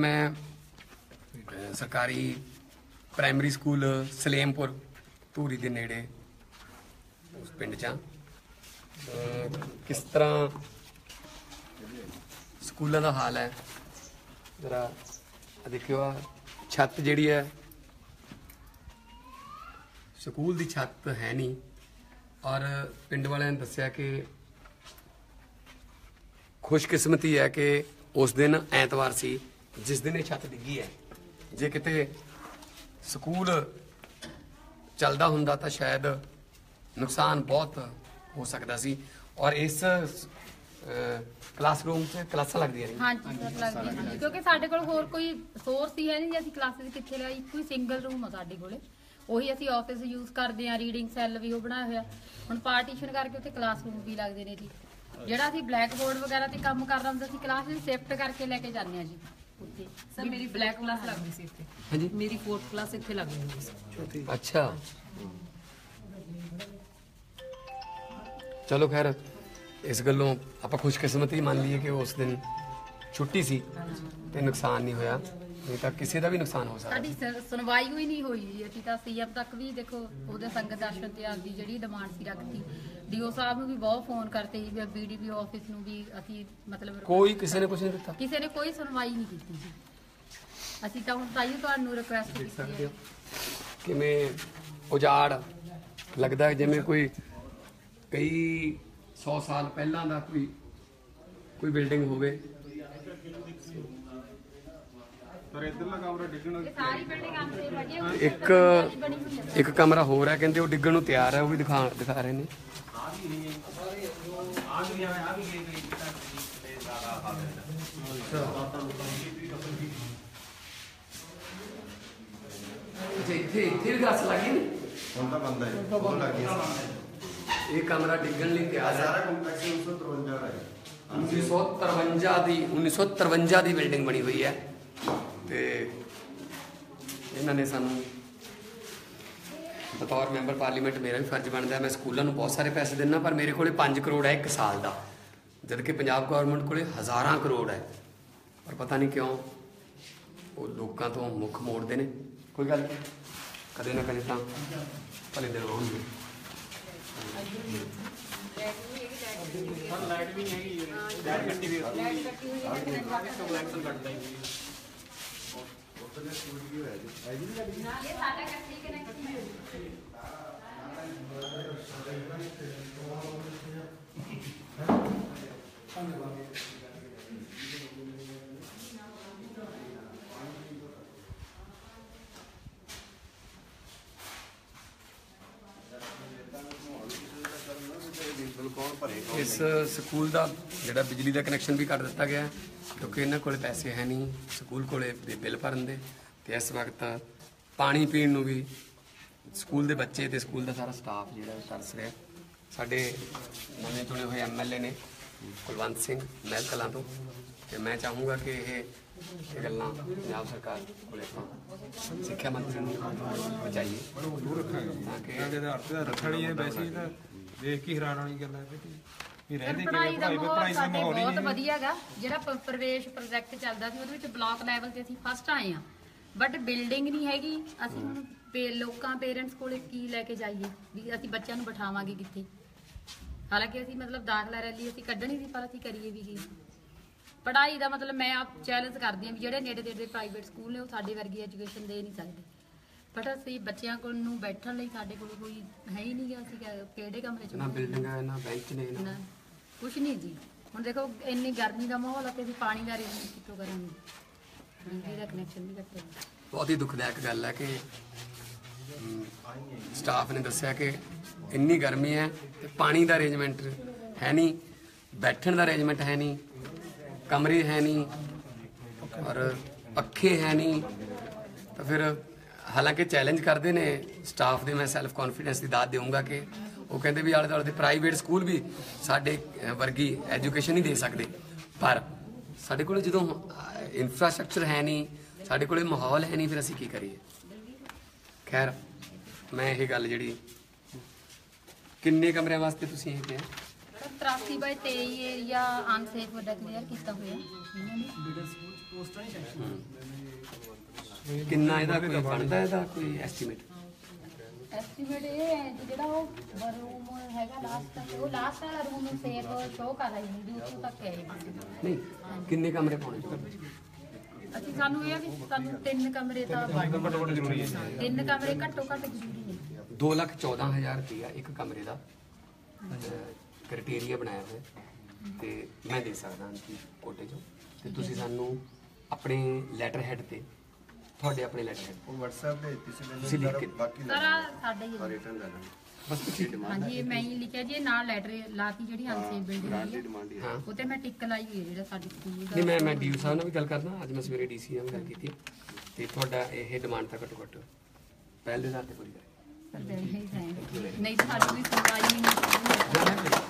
ਮੈਂ ਸਰਕਾਰੀ primary school Salempur, Dhuri ਦੇ ਨੇੜੇ, ਉਸ ਪਿੰਡ 'ਚ ਹਾਂ। ਕਿਸ ਤਰ੍ਹਾਂ ਸਕੂਲਾਂ ਦਾ ਹਾਲ ਹੈ? ਜਰਾ ਦੇਖਿਓ ਆ ਛੱਤ ਜਿਹੜੀ ਹੈ, ਸਕੂਲ ਦੀ ਛੱਤ ਹੈ ਨਹੀਂ। ਔਰ ਪਿੰਡ ਵਾਲਿਆਂ ਨੇ ਦੱਸਿਆ ਕਿ ਖੁਸ਼ਕਿਸਮਤੀ ਹੈ ਕਿ ਉਸ ਦਿਨ ਐਤਵਾਰ ਸੀ। ਜਿਸ ਦਿਨ ਇਹ ਛੱਤ ਡਿੱਗੀ ਹੈ ਜੇ ਕਿਤੇ ਸਕੂਲ ਚੱਲਦਾ ਹੁੰਦਾ ਤਾਂ ਸ਼ਾਇਦ ਨੁਕਸਾਨ ਬਹੁਤ ਹੋ ਸਕਦਾ ਸੀ। ਔਰ ਇਸ ਕਲਾਸਰੂਮ 'ਚ ਕਲਾਸਾਂ ਲੱਗਦੀਆਂ ਨੇ ਹਾਂਜੀ ਸਰ ਲੱਗਦੀ ਹਾਂਜੀ ਕਿਉਂਕਿ ਸਾਡੇ ਕੋਲ ਹੋਰ ਕੋਈ ਸੋਰਸ ਹੀ ਹੈ ਨਹੀਂ ਜੀ ਅਸੀਂ ਕਲਾਸਿਸ ਕਿੱਥੇ ਲਿਆ ਇੱਕੋ ਹੀ ਸਿੰਗਲ ਰੂਮ ਆ ਸਾਡੇ ਕੋਲੇ। ਉਹੀ ਅਸੀਂ ਆਫਿਸ ਯੂਜ਼ ਕਰਦੇ ਆ ਰੀਡਿੰਗ ਸੈੱਲ ਵੀ ਉਹ ਬਣਾਇਆ ਹੋਇਆ। ਹੁਣ ਪਾਰਟੀਸ਼ਨ ਕਰਕੇ ਉੱਥੇ ਕਲਾਸਰੂਮ ਵੀ ਲੱਗਦੇ ਨੇ ਜੀ। ਜਿਹੜਾ ਅਸੀਂ ਬਲੈਕ ਬੋਰਡ ਵਗੈਰਾ ਤੇ ਕੰਮ ਕਰਦਾ ਹੁੰਦਾ ਸੀ ਕਲਾਸ ਵਿੱਚ ਸ਼ਿਫਟ ਕਰਕੇ ਲੈ ਕੇ ਜਾਂਦੇ ਆ ਜੀ। ਸਰ ਮੇਰੀ ਬਲੈਕ ਕਲਾਸ ਲੱਗਦੀ ਸੀ ਇੱਥੇ। ਹਾਂਜੀ? ਮੇਰੀ 4th ਕਲਾਸ ਇੱਥੇ ਲੱਗਦੀ ਹੁੰਦੀ ਸੀ। ਅੱਛਾ। ਚਲੋ ਖੈਰ ਇਸ ਗੱਲੋਂ ਆਪਾਂ ਖੁਸ਼ਕਿਸਮਤੀ ਮੰਨ ਲਈਏ ਕਿ ਉਸ ਦਿਨ ਛੁੱਟੀ ਸੀ ਤੇ ਨੁਕਸਾਨ ਨਹੀਂ ਹੋਇਆ ਨਹੀਂ ਤਾਂ ਕਿਸੇ ਦਾ ਵੀ ਨੁਕਸਾਨ ਹੋ ਸਕਦਾ। ਸਾਡੀ ਸ- ਸੁਣਵਾਈ ਹੋਈ ਨਹੀਂ ਹੋਈ ਜੀ। ਅਸੀਂ ਤਾਂ ਸੀਐਮ ਤੱਕ ਵੀ ਦੇਖੋ ਉਹਦੇ ਸੰਗਤ ਦਰਸ਼ਨ ਤੇ ਆਪਦੀ ਜਿਹੜੀ ਡਿਮਾਂਡ ਸੀ ਰੱਖਤੀ। ਡੀਓ ਸਾਹਿਬ ਨੂੰ ਵੀ ਬਹੁਤ ਫੋਨ ਕਰਤੇ ਜੀ ਬੀਡੀਪੀਓ ਆਫਿਸ ਨੂੰ ਵੀ ਅਸੀਂ ਮਤਲਬ ਕੋਈ ਕਿਸੇ ਨੇ ਕੁਝ ਨਹੀਂ ਦਿੱਤਾ? ਕਿਸੇ ਨੇ ਕੋਈ ਸੁਣਵਾਈ ਨਹੀਂ ਕੀਤੀ ਜੀ। ਅਸੀਂ ਤਾਂ ਹੁਣ ਤਾਈਓ ਤੁਹਾਨੂੰ ਰਿਕੁਐਸਟ ਦੇਖ ਕੀਤੀ ਸਕਦੇ ਹੈ। ਹੋ। ਕਿਵੇਂ ਉਜਾੜ ਲੱਗਦਾ ਹੈ ਜਿਵੇਂ ਕੋਈ ਕਈ 100 ਸਾਲ ਪਹਿਲਾਂ ਦਾ ਕੋਈ ਕੋਈ ਬਿਲਡਿੰਗ ਹੋਵੇ। ਪਰ ਇਧਰਲਾ ਕਮਰਾ ਡਿੱਗਣ ਇਹ ਸਾਰੀ ਬਿਲਡਿੰਗ ਆਪਸੇ ਬਣੀ ਹੋਈ ਇੱਕ ਇੱਕ ਕਮਰਾ ਹੋਰ ਹੈ ਕਹਿੰਦੇ ਉਹ ਡਿੱਗਣ ਨੂੰ ਤਿਆਰ ਹੈ ਉਹ ਵੀ ਦਿਖਾ ਦਿਖਾ ਰਹੇ ਨੇ। ਇੱਥੇ ਇੱਥੇ ਵੀ ਗਾਸ ਲੱਗੀ ਨੇ? ਹੁਣ ਤਾਂ ਬੰਦਾ ਹੈ ਉਹ ਲੱਗ ਇਹ ਕਮਰਾ ਡਿੱਗਣ ਲਈ ਤਿਆਰ ਹੈ। ਸਾਰਾ ਕੰਪਲੈਕਸ 1953 ਦਾ ਹੈ। 1953 ਦੀ 1953 ਦੀ ਬਿਲਡਿੰਗ ਬਣੀ ਹੋਈ ਹੈ। ਤੇ ਇਹਨਾਂ ਨੇ ਸਾਨੂੰ ਬਤੌਰ ਮੈਂਬਰ ਪਾਰਲੀਮੈਂਟ ਮੇਰਾ ਵੀ ਫਰਜ਼ ਬਣਦਾ ਹੈ ਮੈਂ ਸਕੂਲਾਂ ਨੂੰ ਬਹੁਤ ਸਾਰੇ ਪੈਸੇ ਦਿੰਦਾ ਪਰ ਮੇਰੇ ਕੋਲੇ 5 ਕਰੋੜ ਹੈ ਇੱਕ ਸਾਲ ਦਾ। ਜਦ ਕਿ ਪੰਜਾਬ ਗਵਰਨਮੈਂਟ ਕੋਲੇ ਹਜ਼ਾਰਾਂ ਕਰੋੜ ਹੈ। ਪਰ ਪਤਾ ਨਹੀਂ ਕਿਉਂ ਉਹ ਲੋਕਾਂ ਤੋਂ ਮੁੱਖ ਮੋੜਦੇ ਨੇ। ਕੋਈ ਗੱਲ ਨਹੀਂ ਕਦੇ ਨਾ ਕਦੇ ਤਾਂ ਭਲੇ ਦਿਨ ਹੋਣਗੇ। ਇਹ ਸਾਡਾ ਕੱਟੀ ਕਨੈਕਟ ਹੈ ਇਸ ਸਕੂਲ ਦਾ ਜਿਹੜਾ ਬਿਜਲੀ ਦਾ ਕਨੈਕਸ਼ਨ ਵੀ ਕੱਟ ਦਿੱਤਾ ਗਿਆ ਹੈ, ਕਿਉਂਕਿ ਇਹਨਾਂ ਕੋਲੇ ਪੈਸੇ ਹੈ ਨਹੀਂ ਸਕੂਲ ਕੋਲੇ ਬਿੱਲ ਭਰਨ ਦੇ। ਤੇ ਇਸ ਵਕਤ ਪਾਣੀ ਪੀਣ ਨੂੰ ਵੀ ਸਕੂਲ ਦੇ ਬੱਚੇ ਤੇ ਸਕੂਲ ਦਾ ਸਾਰਾ ਸਟਾਫ ਜਿਹੜਾ ਉਹ ਤਰਸ ਰਿਹਾ। ਸਾਡੇ ਨਵੇਂ ਚੁਣੇ ਹੋਏ ਐਮਐਲਏ ਨੇ ਕੁਲਵੰਤ ਸਿੰਘ ਮਹਿਲ ਕਲਾਂ ਤੋਂ। ਤੇ ਮੈਂ ਚਾਹੂੰਗਾ ਕਿ ਇਹ ਇਹ ਗੱਲਾਂ ਪੰਜਾਬ ਸਰਕਾਰ ਕੋਲੇ ਆਪਾਂ ਸਿੱਖਿਆ ਮੰਤਰੀ ਨੂੰ ਪਹੁੰਚਾਈਏ। ਤਾਂ ਕਿ ਇਹਦੇ ਆਧਾਰ ਤੇ ਰੱਖਣੀ ਹੈ ਵੈਸੇ ਹੀ ਤਾਂ ਦੇਖ ਕੇ ਹੈਰਾਨ ਵਾਲੀ ਗੱਲ ਹੈ ਕਿ ਵੀ ਰਹਿੰਦੇ ਪੜਾਈ ਦਾ ਮਾਹੌਲ ਦਾ ਸਾਡੇ ਬਹੁਤ ਵਧੀਆ ਹੈਗਾ। ਜਿਹੜਾ ਪ੍ਰਵੇਸ਼ ਪ੍ਰੋਜੈਕਟ ਚੱਲਦਾ ਸੀ ਉਹਦੇ ਵਿੱਚ ਬਲਾਕ ਲੈਵਲ ਤੇ ਅਸੀਂ ਫਸਟ ਆਏ ਆ ਬਟ ਬਿਲਡਿੰਗ ਨਹੀਂ ਹੈਗੀ। ਅਸੀਂ ਹੁਣ ਪੇ- ਲੋਕਾਂ ਪੇਰੈਂਟਸ ਕੋਲੇ ਕੀ ਲੈ ਕੇ ਜਾਈਏ? ਵੀ ਅਸੀਂ ਬੱਚਿਆਂ ਨੂੰ ਬਿਠਾਵਾਂਗੇ ਕਿੱਥੇ? ਹਾਲਾਂਕਿ ਅਸੀਂ ਮਤਲਬ ਦਾਖਲਾ ਰੈਲੀ ਅਸੀਂ ਕੱਢਣੀ ਸੀ ਪਰ ਅਸੀਂ ਕਰੀਏ ਵੀ ਕੀ? ਪੜਾਈ ਦਾ ਮਤਲਬ ਮੈਂ ਆਪ ਚੈਲੰਜ ਕਰਦੀ ਹਾਂ ਵੀ ਜਿਹੜੇ ਨੇੜੇ ਨੇੜੇ ਪ੍ਰਾਈਵੇਟ ਸਕੂਲ ਨੇ ਉਹ ਸਾਡੇ ਵਰਗੀ ਐਜੂਕੇਸ਼ਨ ਦੇ ਨਹੀਂ ਸਕਦੇ। ਬਟ ਅਸੀਂ ਬੱਚਿਆਂ ਕੋਲ ਨੂੰ ਬੈਠਣ ਲਈ ਸਾਡੇ ਕੋਲ ਕੋਈ ਹੈ ਹੀ ਨਹੀਂ ਗਾ। ਅਸੀਂ ਕਿਹੜੇ ਕਮਰੇ ਚ ਨਾ ਬਿਲਡਿੰਗ ਹੈ ਨਾ ਬੈਂਚ ਨੇ ਨਾ। ਨਾ। ਕੁਛ ਨਹੀਂ ਜੀ। ਹੁਣ ਦੇਖੋ ਇੰਨੀ ਗਰਮੀ ਦਾ ਮਾਹੌਲ ਹੈ ਤੇ ਅਸੀਂ ਪਾਣੀ ਦਾ ਅਰੇਂਜਮੈਂਟ ਕਿੱਥੋਂ ਕਰਾਂਗੇ। ਬਿਜਲੀ ਦਾ ਕਨੈਕਸ਼ਨ ਵੀ ਕੱਟੇ ਬਹੁਤ ਹੀ ਦੁਖਦਾਇਕ ਗੱਲ ਹੈ ਕਿ ਸਟਾਫ ਨੇ ਦੱਸਿਆ ਕਿ ਇੰਨੀ ਗਰਮੀ ਹੈ ਤੇ ਪਾਣੀ ਦਾ ਅਰੇਂਜਮੈਂਟ ਹੈ ਨਹੀਂ, ਬੈਠਣ ਦਾ ਅਰੇਂਜਮੈਂਟ ਹੈ ਨਹੀਂ, ਕਮਰੇ ਹੈ ਨਹੀਂ, ਔਰ ਪੱਖੇ ਹੈ ਨਹੀਂ। ਤਾਂ ਫਿਰ ਹਾਲਾਂਕਿ ਚੈਲੰਜ ਕਰਦੇ ਨੇ ਸਟਾਫ ਦੇ, ਮੈਂ ਸੈਲਫ ਕੌਨਫੀਡੈਂਸ ਦੀ ਦਾਤ ਦੇਵਾਂਗਾ ਕਿ ਉਹ ਕਹਿੰਦੇ ਵੀ ਆਲੇ ਦੁਆਲੇ ਦੇ ਪ੍ਰਾਈਵੇਟ ਸਕੂਲ ਵੀ ਸਾਡੇ ਵਰਗੀ ਐਜੂਕੇਸ਼ਨ ਨਹੀਂ ਦੇ ਸਕਦੇ। ਪਰ ਸਾਡੇ ਕੋਲ ਜਦੋਂ ਇਨਫਰਾਸਟ੍ਰਕਚਰ ਹੈ ਨਹੀਂ ਸਾਡੇ ਕੋਲੇ ਮਾਹੌਲ ਹੈ ਨਹੀਂ ਫਿਰ ਅਸੀਂ ਕੀ ਕਰੀਏ? ਖੈਰ ਮੈਂ ਇਹ ਗੱਲ ਜਿਹੜੀ ਕਿੰਨੇ ਕਮਰਿਆਂ ਵਾਸਤੇ ਤੁਸੀਂ ਇਹ ਕਿਹਾ? 83 ਬਾਈ 23 ਏਰੀਆ ਅਨਸੇਫ ਡਿਕਲੇਅਰ ਕੀਤਾ ਹੋਇਆ। ਇਹਨਾਂ ਨੇ ਕਿੰਨਾ ਇਹਦਾ ਕੋਈ ਬਣਦਾ ਇਹਦਾ ਕੋਈ ਐਸਟੀਮੇਟ ਐਸਟੀਮੇਟ ਇਹ ਹੈ ਕਿ ਜਿਹੜਾ ਉਹ ਰੂਮ ਹੈਗਾ ਲਾਸਟ ਉਹ ਲਾਸਟ ਵਾਲਾ ਰੂਮ ਸੇਫ ਸ਼ੋ ਕਰ ਰਹੀ ਹੈ ਦੂਰ ਤੱਕ ਹੈ ਇਹ। ਨਹੀਂ। ਕਿੰਨੇ ਕਮਰੇ ਪਾਉਣੇ? ਚਾਹੀਦੇ ਅਸੀਂ ਸਾਨੂੰ ਇਹ ਆ ਵੀ ਸਾਨੂੰ ਤਿੰਨ ਕਮਰੇ ਤਾਂ ਬਣਨ ਜ਼ਰੂਰੀ ਹੈ ਤਿੰਨ ਕਮਰੇ ਘੱਟੋ ਘੱਟ ਜ਼ਰੂਰੀ ਨੇ। 2 ਲੱਖ 14000 ਰੁਪਇਆ ਇੱਕ ਕਮਰੇ ਦਾ ਕ੍ਰਾਈਟੇਰੀਆ ਬਣਾਇਆ ਹੋਇਆ। ਤੇ ਮੈਂ ਦੇ ਸਕਦਾ ਹਾਂ ਜੀ ਕੋਟੇ ਚੋਂ। ਤੇ ਤੁਸੀਂ ਸਾਨੂੰ ਆਪਣੇ ਲੈਟਰ ਹੈਡ ਤੇ ਤੁਹਾਡੇ ਆਪਣੇ ਲੈਟਰ ਉਹ WhatsApp ਤੇ ਦਿੱਤੀ ਸੀ ਤੁਸੀਂ ਲਿਖ ਕੇ ਬਾਕੀ ਸਾਰਾ ਸਾਡੇ ਹੀ ਹੈ। ਰਿਟਰਨ ਲੈ ਲੈਣਾ ਬਸ ਤੁਸੀਂ ਹਾਂਜੀ ਇਹ ਮੈਂ ਹੀ ਲਿਖਿਆ ਜੀ ਇਹ ਨਾਲ ਲੈਟਰ ਲਾਤੀ ਜਿਹੜੀ ਅਨਸੇਫ ਬਿਲਡਿੰਗ ਗ੍ਰਾਂਟ ਦੀ ਹੈ ਡਿਮਾਂਡ ਹੀ ਹੈ ਹਾਂ। ਉਹ ਤੇ ਮੈਂ ਟਿਕ ਲਾਈ ਹੋਈ ਹੈ ਜਿਹੜਾ ਸਾਡੇ ਸਕੂਲ ਨਹੀਂ ਦਾ ਮੈਂ ਮੈਂ ਡੀਓ ਸਾਹਿਬ ਨਾਲ ਵੀ ਗੱਲ ਕਰਦਾ ਅੱਜ ਮੈਂ ਸਵੇਰੇ ਡੀਸੀ ਨਾਲ ਗੱਲ ਕੀਤੀ। ਹੈ। ਤੇ ਤੁਹਾਡਾ ਇਹ ਡਿਮਾਂਡ ਤਾਂ ਘੱਟੋ ਘੱਟ ਪਹਿਲੇ ਦੇ ਆਧਾਰ ਤੇ ਪੂਰੀ ਕਰੇ। ਨਹੀਂ ਤਾਂ ਸਾਡੀ ਕੋਈ ਸੁਣਵਾਈ ਨਹੀਂ